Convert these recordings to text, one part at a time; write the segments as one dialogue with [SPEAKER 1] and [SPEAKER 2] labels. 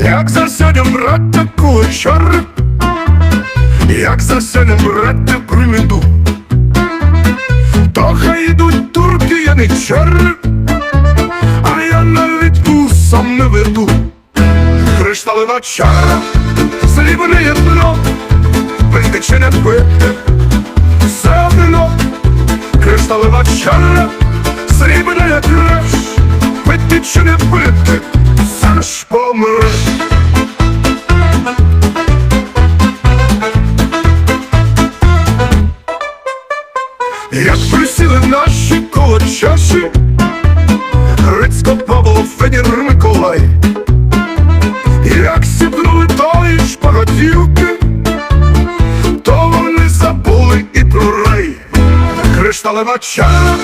[SPEAKER 1] Як засядем браття кулачари, як засядем браття приміду, то хай ідуть турки, я не чари, а я навіть ту сам не веду. Кришталева чара, срібне дно, не пити, все одно, кришталева чара, срібне чи не пити, все ж помреш. Кришталева чара,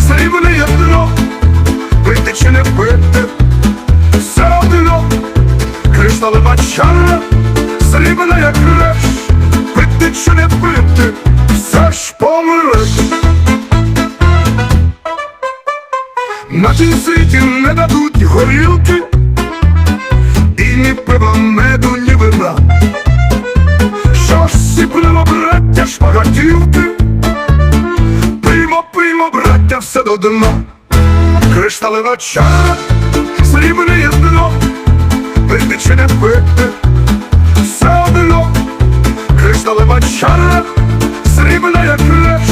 [SPEAKER 1] срібне ядро, пити чи не пити, все одно, кришталева чара, срібна як реш, пити чи не пити, все ж помреш. На цій світі не дадуть горілки, і ні пива меду, ні вина. Що ж сіпнемо, браття, шпагатівки, пиймо, браття, все до дна. Кришталева чара, срібне дно, пити чи не пити, все одно. Кришталева чара, срібна як реш,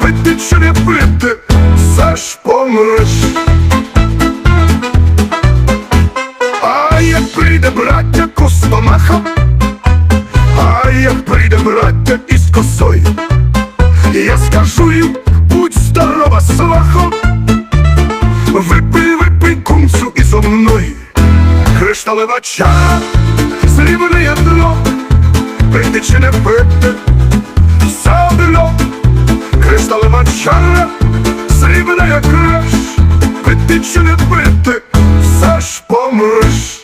[SPEAKER 1] пити чи не пити, все ж помреш. А як прийде браття Костомаха, а як прийде браття із косою, кришталева чара, срібне ядро, пити чи не пити, все одно, кришталева чара, срібна як краш, пити чи не пити, все ж помреш.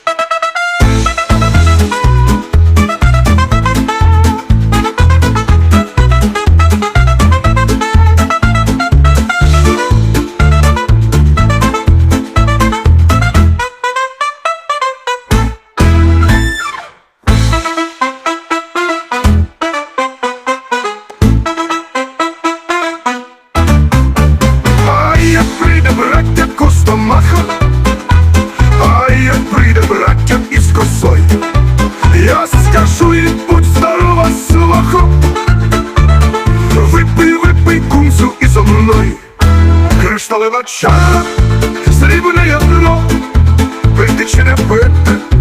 [SPEAKER 1] кришталева чаша, срібне ядро, ну, пити чи не пити.